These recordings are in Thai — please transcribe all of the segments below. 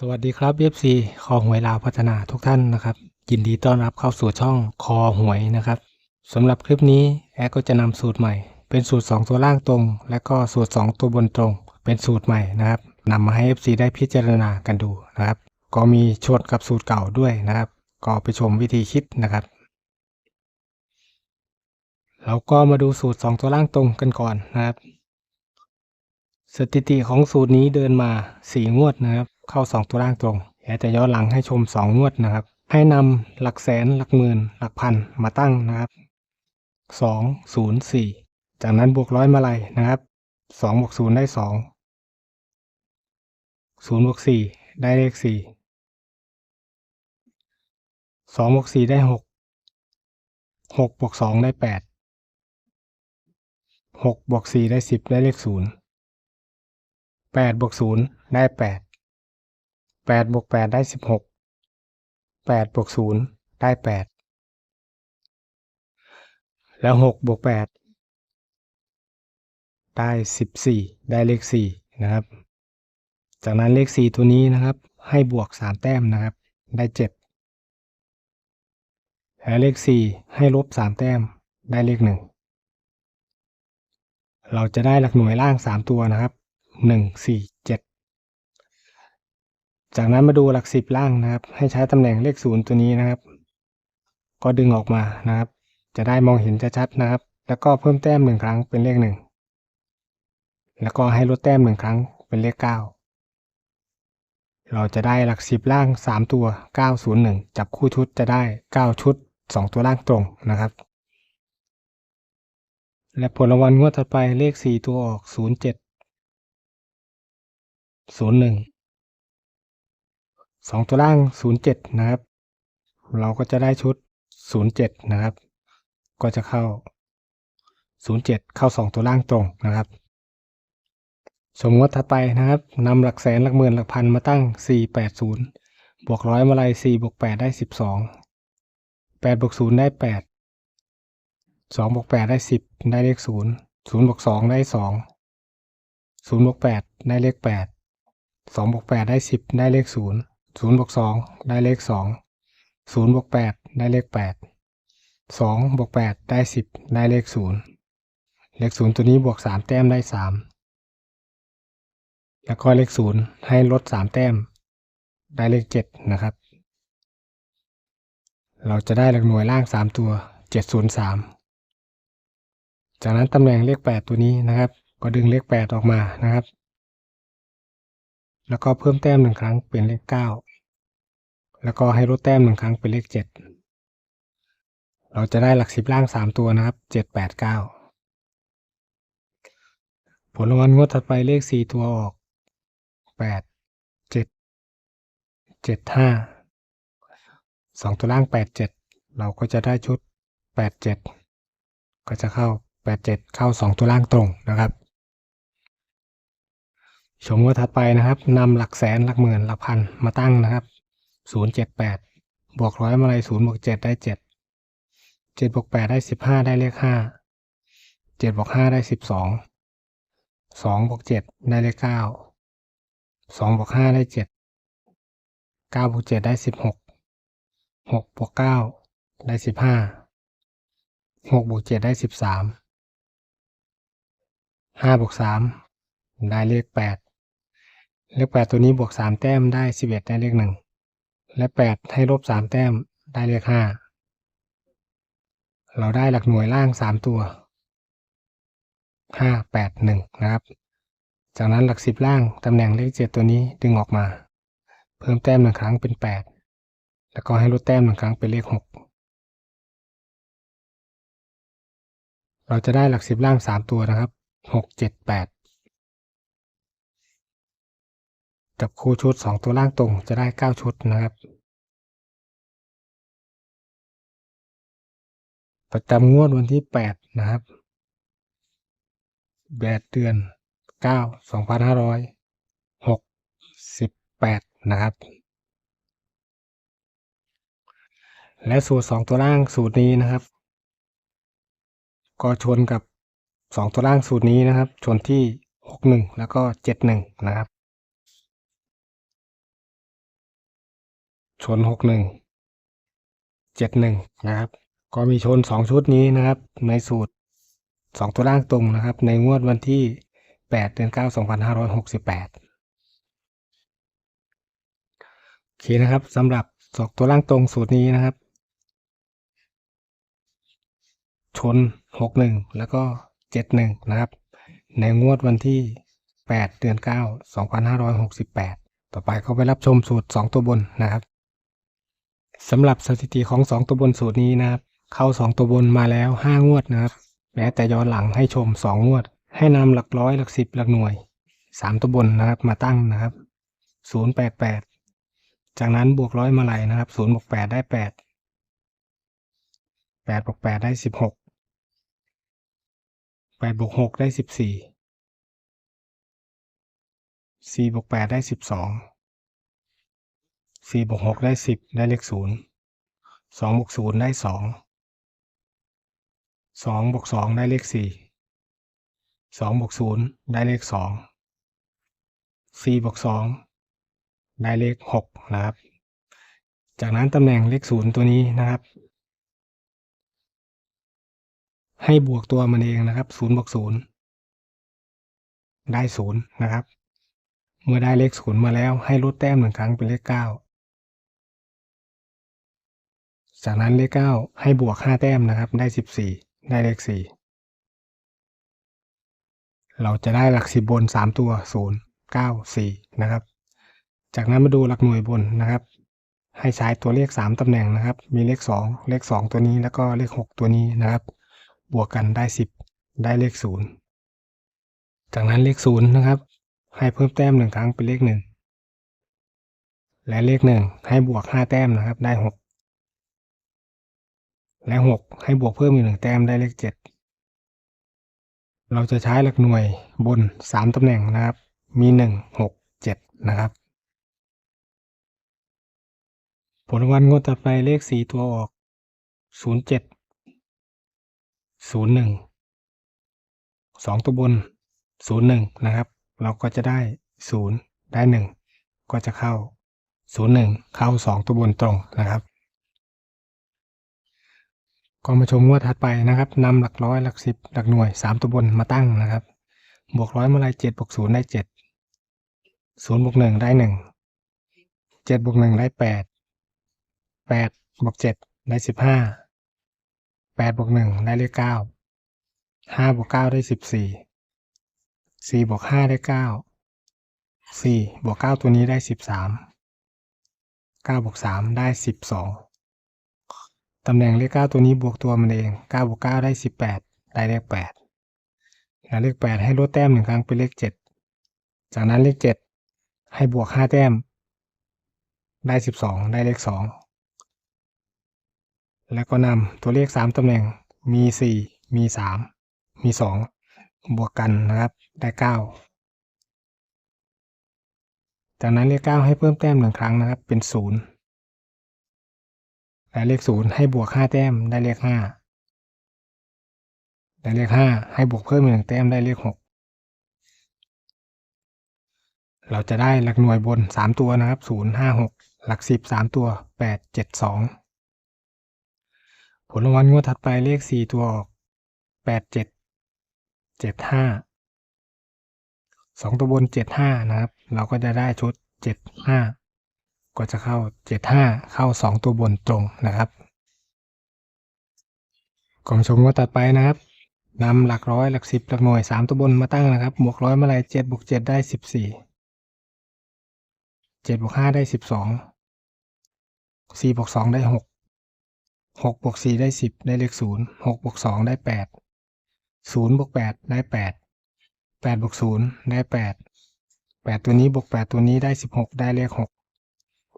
สวัสดีครับ FC คอหวยลาวพัฒนาทุกท่านนะครับ ยินดีต้อนรับเข้าสู่ช่องคอหวยนะครับสำหรับคลิปนี้แอดก็จะนำสูตรใหม่ เป็นสูตร 2 ตัวล่างตรง และก็สูตร 2 ตัวบนตรง เป็นสูตรใหม่นะครับนำมาให้ FC ได้พิจารณากันดูนะครับ ก็มีชนกับสูตรเก่าด้วยนะครับ ก็ไปชมวิธีคิดนะครับเราก็มาดูสูตร 2 ตัวล่างตรงกันก่อนนะครับ สถิติของสูตรนี้เดินมา 4 งวดนะครับ เข้า 2 ตัวล่างตรงแอดจะย้อนหลังให้ชม 2 งวดนะครับ ให้นำหลักแสนหลักหมื่น หลักพันมาตั้งนะครับ 2 0 4 จากนั้นบวกร้อยมาลัยนะครับ2บวก0ได้ 2 0บวก4ได้เลข 4 2บวก4ได้ 6 6บวก2ได้ 8 6บวก4ได้ 10 ได้เลข0แปดบวกศูนย์ได้แปดแปดบวกแปดได้สิบหกแปดบวกศูนย์ได้แปดแล้วหกบวกแปดได้สิบสี่ได้เลขสี่นะครับ จากนั้นเลขสี่ตัวนี้นะครับ ให้บวกสามแต้มนะครับ ได้เจ็ดและเลขสี่ให้ลบสามแต้ม ได้เลขหนึ่งเราจะได้หลักหน่วยล่างสามตัวนะครับหนึ่งสี่เจากนั้นมาดูหลักสิบล่างนะครับ ให้ใช้ตำแหน่งเลขศูนย์ตัวนี้นะครับ ก็ดึงออกมานะครับ จะได้มองเห็นชัดๆนะครับ แล้วก็เพิ่มแต้มหนึ่งครั้งเป็นเลขหนึ่งแล้วก็ให้ลดแต้มหนึ่งครั้งเป็นเลขเก้าเราจะได้หลักสิบล่างสามตัวเก้าศูนย์หนึ่งจับคู่ชุดจะได้เก้าชุดสองตัวล่างตรงนะครับ และผลรางวัลงวดถัดไปเลขสี่ตัวออกศูนย์เจ็ดศูนย์หนึ่ง สองตัวล่างศูนย์เจ็ดนะครับ เราก็จะได้ชุดศูนย์เจ็ดนะครับ ก็จะเข้าศูนย์เจ็ดเข้าสองตัวล่างตรงนะครับสมมติถัดไปนะครับนำหลักแสนหลักหมื่นหลักพันมาตั้งสี่แปดศูนย์บวกร้อยมาลัยสี่บวกแปดได้สิบสองแปดบวกศูนย์ได้แปดสองบวกแปดได้สิบได้เลขศูนย์ศูนย์บวกสองได้สองศูนย์บวกแปดได้เลขแปดสองบวกแปดได้สิบได้เลขศูนย์ ศูนย์บวกสองได้เลขสองศูนย์บวกแปดได้เลขแปดสองบวกแปดได้สิบได้เลขศูนย์เลขศูนย์ตัวนี้บวกสามแต้มได้สามแล้วก็เลขศูนย์ให้ลดสามแต้ม ได้เลขเจ็ดนะครับ เราจะได้หลักหน่วยล่างสามตัวเจ็ดศูนย์สามจากนั้นตำแหน่งเลขแปดตัวนี้นะครับ ก็ดึงเลขแปดออกมานะครับ แล้วก็เพิ่มแต้มหนึ่งครั้งเป็นเลขเก้า แล้วก็ให้ลดแต้มหนึ่งครั้งเป็นเลขเจ็ดเราจะได้หลักสิบล่างสามตัวนะครับเจ็ดแปดเก้าผลรางวัลงวดถัดไปเลขสี่ตัวออกแปดเจ็ดเจ็ดห้าสองตัวล่างแปดเจ็ดเราก็จะได้ชุดแปดเจ็ดก็จะเข้าแปดเจ็ดเข้าสองตัวล่างตรงนะครับ ชมงวดถัดไปนะครับนำหลักแสนหลักหมื่นหลักพันมาตั้งนะครับ ศูนย์เจ็ดแปดบวกร้อยมาลัยศูนย์บวกเจ็ดได้เจ็ดเจ็ดบวกแปดได้สิบห้าได้เลขห้าเจ็ดบวกห้าได้สิบสองสองบวกเจ็ดได้เลขเก้าสองบวกห้าได้เจ็ดเก้าบวกเจ็ดได้สิบหกหกบวกเก้าได้สิบห้าหกบวกเจ็ดได้สิบสามห้าบวกสามได้เลขแปดเลขแปดตัวนี้บวกสามแต้มได้สิบเอ็ดได้เลขหนึ่ง และแปดให้ลบสามแต้มได้เลขห้าเราได้หลักหน่วยล่างสามตัวห้าแปดหนึ่งนะครับ จากนั้นหลักสิบล่างตำแหน่งเลขเจ็ดตัวนี้ดึงออกมา เพิ่มแต้มหนึ่งครั้งเป็นแปดแล้วก็ให้ลดแต้มหนึ่งครั้งเป็นเลขหกเราจะได้หลักสิบล่างสามตัวนะครับหกเจับคู่ชุดสองตัวล่างตรงจะได้เก้าชุดนะครับ ประจำงวดวันที่แปดนะครับแปดเดือนเก้าสองพันห้าร้อยหกสิบแปดนะครับ และสูตรสองตัวล่างสูตรนี้นะครับ ก็ชนกับสองตัวล่างสูตรนี้นะครับ ชนที่หกหนึ่งแล้วก็เจ็ดหนึ่งนะครับ ชนหกหนึ่งเจ็ดหนึ่งนะครับ ก็มีชนสองชุดนี้นะครับ ในสูตรสองตัวล่างตรงนะครับ ในงวดวันที่แปดเดือนเก้าสองพันห้าร้อยหกสิบแปดโอเคนะครับสำหรับสองตัวล่างตรงสูตรนี้นะครับ ชนหกหนึ่งแล้วก็เจ็ดหนึ่งนะครับ ในงวดวันที่แปดเดือนเก้าสองพันห้าร้อยหกสิบแปดต่อไปก็ไปรับชมสูตรสองตัวบนนะครับ สำหรับสถิติของสองตัวบนสูตรนี้นะครับ เข้าสองตัวบนมาแล้วห้างวดนะครับ แม้แต่ย้อนหลังให้ชมสองงวด ให้นำหลักร้อยหลักสิบหลักหน่วยสามตัวบนนะครับมาตั้งนะครับศูนย์แปดแปดจากนั้นบวกร้อยมาลัยนะครับศูนย์บวกแปดได้แปดแปดบวกแปดได้สิบหกแปดบวกหกได้สิบสี่สี่บวกแปดได้สิบ สี่บวกหกได้สิบได้เลขศูนย์สองบวกศูนย์ได้สองสองบวกสองได้เลขสี่สองบวกศูนย์ได้เลขสองสี่บวกสองได้เลขหกนะครับ จากนั้นตำแหน่งเลขศูนย์ตัวนี้นะครับ ให้บวกตัวมันเองนะครับศูนย์บวกศูนย์ได้ศูนย์นะครับ เมื่อได้เลขศูนย์มาแล้วให้ลดแต้มหนึ่งครั้งเป็นเลขเก้า จากนั้นเลขเก้าให้บวกห้าแต้มนะครับ ได้สิบสี่ได้เลขสี่เราจะได้หลักสิบบนสามตัวศูนย์เก้าสี่นะครับ จากนั้นมาดูหลักหน่วยบนนะครับ ให้ใช้ตัวเลขสามตำแหน่งนะครับ มีเลขสองเลขสองตัวนี้แล้วก็เลขหกตัวนี้นะครับ บวกกันได้สิบได้เลขศูนย์จากนั้นเลขศูนะครับ ให้เพิ่มแต้มหนึ่งครั้งเป็นเลขหนึ่งและเลขหนึ่งให้บวกห้าแต้มนะครับ ได้หก และหกให้บวกเพิ่มอีกหนึ่งแต้มได้เลขเจ็ดเราจะใช้หลักหน่วยบนสามตำแหน่งนะครับ มีหนึ่งหกเจ็ดนะครับ ผลวัลงวดต่อไปเลขสี่ตัวออกศูนย์เจ็ดศูนย์หนึ่งสองตัวบนศูนย์หนึ่งนะครับ เราก็จะได้ศูนย์ได้หนึ่งก็จะเข้าศูนย์หนึ่งเข้าสองตัวบนตรงนะครับ ก็มาชมงวดถัดไปนะครับนำหลักร้อยหลักสิบหลักหน่วยสามตัวบนมาตั้งนะครับ บวกร้อยเมื่อไรเจ็ดบวกศูนย์ได้เจ็ดศูนย์บวกหนึ่งได้หนึ่งเจ็ดบวกหนึ่งได้แปดแปดบวกเจ็ดได้สิบห้าแปดบวกหนึ่งได้เลขเก้าห้าบวกเก้าได้สิบสี่สี่บวกห้าได้เก้าสี่บวกเก้าตัวนี้ได้สิบสามเก้าบวกสามได้สิบสอง ตำแหน่งเลขเก้าตัวนี้บวกตัวมันเองเก้าบวกเก้าได้สิบแปดได้เลขแปดและเลขแปดให้ลดแต้มหนึ่งครั้งเป็นเลขเจ็ดจากนั้นเลขเจ็ดให้บวกห้าแต้ม ได้สิบสองได้เลขสองแล้วก็นำตัวเลขสามตำแหน่งมีสี่มีสามมีสองบวกกันนะครับ ได้เก้าจากนั้นเลขเก้าให้เพิ่มแต้มหนึ่งครั้งนะครับ เป็นศูนย์ และเลขศูนย์ให้บวกห้าแต้มได้เลขห้าและเลขห้าให้บวกเพิ่มหนึ่งแต้มได้เลขหกเราจะได้หลักหน่วยบนสามตัวนะครับศูนย์ห้าหกหลักสิบสามตัวแปดเจ็ดสองผลรางวัลงวดถัดไปเลขสี่ตัวออกแปดเจ็ดเจ็ดห้าสองตัวบนเจ็ดห้านะครับ เราก็จะได้ชุดเจ็ดห้า ก็จะเข้าเจ็ดห้าเข้าสองตัวบนตรงนะครับกองชมก็ตัดไปนะครับนำหลักร้อยหลักสิบหลักหน่วยสามตัวบนมาตั้งนะครับบวกร้อยมื่อไรเจ็ดบวกเจ็ดได้สิบสี่เจ็ดบวกห้าได้สิบสองสี่บวกสองได้หกหกบวกสี่ได้สิบได้เลขศูนย์หกบวกสองได้แปดศูนย์บวกแปดได้แปดแปดบวกศูนย์ได้แปดแปดตัวนี้บวกแปดตัวนี้ได้สิบหกได้เลขหก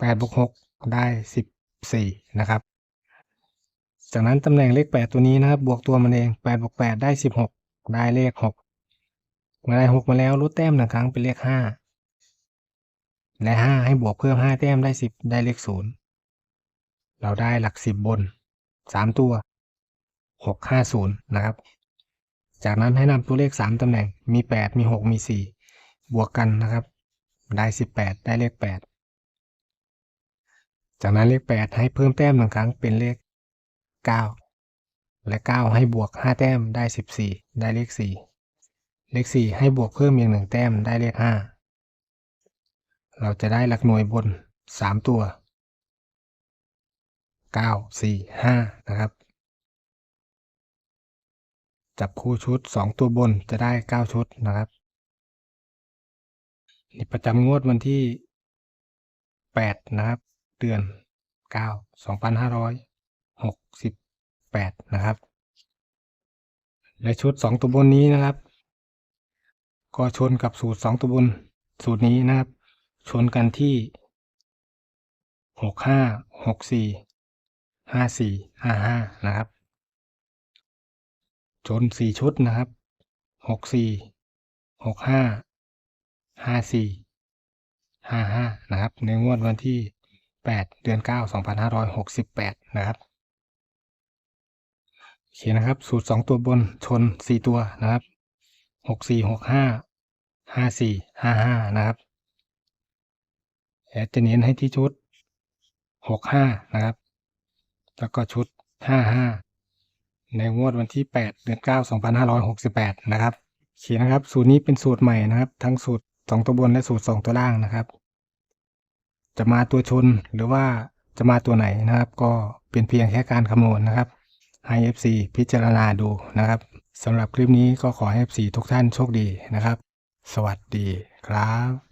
แปดบวกหกได้สิบสี่นะครับ จากนั้นตำแหน่งเลขแปดตัวนี้นะครับ บวกตัวมันเองแปดบวกแปดได้สิบหกได้เลขหกมื่อได้หกมาแล้วลดแต้มหนึ่งครั้งเป็นเลขห้าและห้าให้บวกเพิ่มห้าแต้มได้สิบได้เลขศูนย์เราได้หลักสิบบนสามตัวหกห้าศูนย์นะครับ จากนั้นให้นำตัวเลขสามตำแหน่งมีแปดมีหกมีสี่บวกกันนะครับ ได้สิบแปดได้เลขแปด จากนั้นเลขแปดให้เพิ่มแต้มหนึ่งครั้งเป็นเลขเก้าและเก้าให้บวกห้าแต้มได้สิบสี่ได้เลขสี่เลขสี่ให้บวกเพิ่มอีกหนึ่งแต้มได้เลขห้าเราจะได้หลักหน่วยบนสามตัวเก้าสี่ห้านะครับ จับคู่ชุดสองตัวบนจะได้เก้าชุดนะครับนี่ประจำงวดวันที่แปดนะครับ เดือนเก้าสองพันะครับ และชุดสองตัวบนนี้นะครับ ก็ชนกับสูตรสองตัวบนสูตรนี้นะครับ ชนกันที่หกห้าหกสี่ห้าสี่ห้าห้านะครับ ชนสี่ชุดนะครับหกสี่หกห้าห้าสี่ห้าห้านะครับ ในงวดวันที่ แปดเดือนเก้าสองพันห้าร้อยหกสิบแปดนะครับโอเคนะครับ สูตรสองตัวบนชนสี่ตัวนะครับหกสี่หกห้าห้าสี่ห้าห้านะครับแอดจะเน้นให้ที่ชุดหกห้านะครับ แล้วก็ชุดห้าห้าในงวดวันที่ 8 เดือน 9 2568 นะครับโอเคนะครับ สูตรนี้เป็นสูตรใหม่นะครับ ทั้งสูตร 2 ตัวบนและสูตร 2 ตัวล่างนะครับ จะมาตัวชนหรือว่าจะมาตัวไหนนะครับ ก็เป็นเพียงแค่การคำนวณนะครับให้ FC พิจารณาดูนะครับสำหรับคลิปนี้ก็ขอให้ FC ทุกท่านโชคดีนะครับ สวัสดีครับ